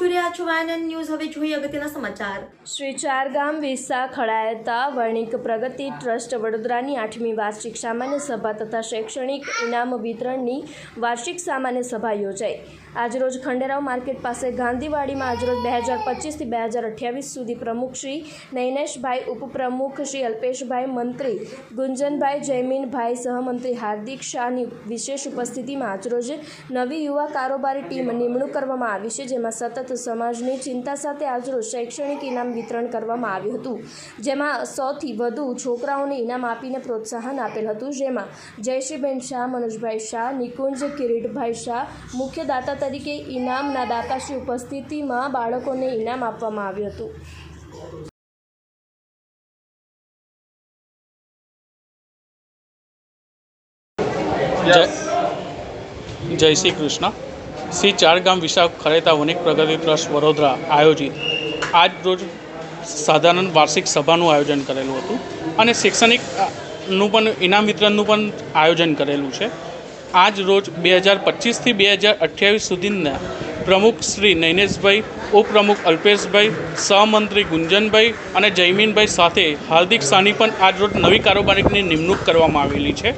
જોઈ રહ્યા છો વાયન ન્યૂઝ. હવે જોઈએ અગત્યના સમાચાર. શ્રી ચારગામ વિસા ખડાયતા વર્ણિક પ્રગતિ ટ્રસ્ટ વડોદરાની આઠમી વાર્ષિક સામાન્ય સભા તથા શૈક્ષણિક ઇનામ વિતરણની વાર્ષિક સામાન્ય સભા યોજાઈ. આજરોજ ખંડેરાવ માર્કેટ પાસે ગાંધીવાડીમાં આજરોજ બે હજાર પચીસથી બે હજાર અઠ્યાવીસ સુધી પ્રમુખ શ્રી નૈનેશભાઈ ઉપપ્રમુખ, શ્રી અલ્પેશભાઈ મંત્રી, ગુંજનભાઈ જયમીનભાઈ સહમંત્રી હાર્દિક શાહની વિશેષ ઉપસ્થિતિમાં આજરોજ નવી યુવા કારોબારી ટીમ નિમણૂક કરવામાં આવી છે, જેમાં સતત સમાજની ચિંતા સાથે આજરોજ શૈક્ષણિક ઇનામ વિતરણ કરવામાં આવ્યું હતું. જેમાં સૌથી વધુ છોકરાઓને ઇનામ આપીને પ્રોત્સાહન આપેલ હતું. જેમાં જયશ્રીબેન શાહ, મનોજભાઈ શાહ, નિકુંજ કિરીટભાઈ શાહ, મુખ્ય દાતા તરીકે ઇનામના દાતાશ્રી ઉપસ્થિતિમાં બાળકોને ઇનામ આપવામાં આવ્યું હતું. જય શ્રી કૃષ્ણ. શ્રી ચારગામ વિશાખ ખરેતા વનિક પ્રગતિ ટ્રસ્ટ વડોદરા આયોજિત આજ રોજ સાધારણ વાર્ષિક સભાનું આયોજન કરેલું હતું અને શૈક્ષણિકનું પણ, ઇનામ વિતરણનું પણ આયોજન કરેલું છે. આજ રોજ બે હજાર પચીસથી બે હજાર અઠ્યાવીસ સુધીના પ્રમુખ શ્રી નૈનેશભાઈ, ઉપપ્રમુખ અલ્પેશભાઈ, સહમંત્રી ગુંજનભાઈ અને જયમીનભાઈ સાથે હાર્દિક શાહની પણ આજ રોજ નવી કારોબારીની નિમણૂક કરવામાં આવેલી છે.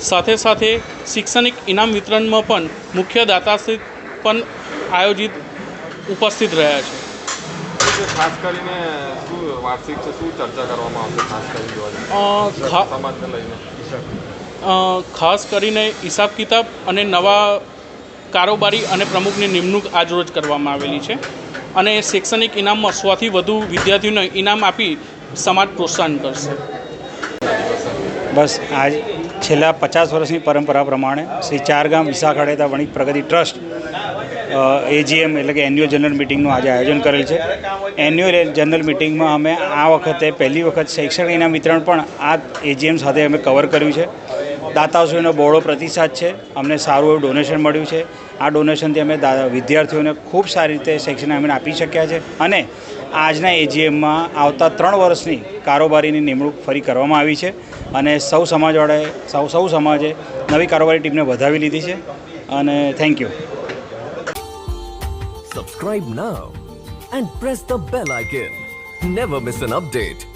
સાથે સાથે શૈક્ષણિક ઇનામ વિતરણમાં પણ મુખ્ય દાતાશ્રી પણ આયોજિત ઉપસ્થિત રહ્યા છે. ખાસ કરીને શું વાર્ષિક છે શું ચર્ચા કરવામાં આવશે ખાસ કરીને લઈને. ખાસ હિસાબ કિતાબ અને નવા કારોબારી અને પ્રમુખની નિમણૂક આજરોજ કરવામાં આવેલી છે. અને શૈક્ષણિક ઇનામમાં સોથી વધુ વિદ્યાર્થીઓને ઇનામ આપી સમાજ પ્રોત્સાહન કરશે. બસ આજ છેલ્લા પચાસ વર્ષની પરંપરા પ્રમાણે શ્રી ચારગામ વિશાખાડેતા વણિક પ્રગતિ ટ્રસ્ટ એજીએમ એટલે કે એન્યુઅલ જનરલ મિટિંગનું આજે આયોજન કરેલ છે. એન્યુઅલ જનરલ મિટિંગમાં અમે આ વખતે પહેલી વખત શૈક્ષણિક ઇનામ વિતરણ પણ આ એજીએમ સાથે અમે કવર કર્યું છે. દાતાશ્રીનો બહોળો પ્રતિસાદ છે. અમને સારું એવું ડોનેશન મળ્યું છે. આ ડોનેશનથી અમે વિદ્યાર્થીઓને ખૂબ સારી રીતે શૈક્ષણિક ઇનામ આપી શક્યા છે. અને આજના એજીએમમાં આવતા ત્રણ વર્ષની કારોબારીની નિમણૂક ફરી કરવામાં આવી છે અને સૌ સમાજવાળાએ, સૌ સૌ સમાજે નવી કારોબારી ટીમને વધાવી લીધી છે અને thank you Subscribe now and press the bell icon never miss an update.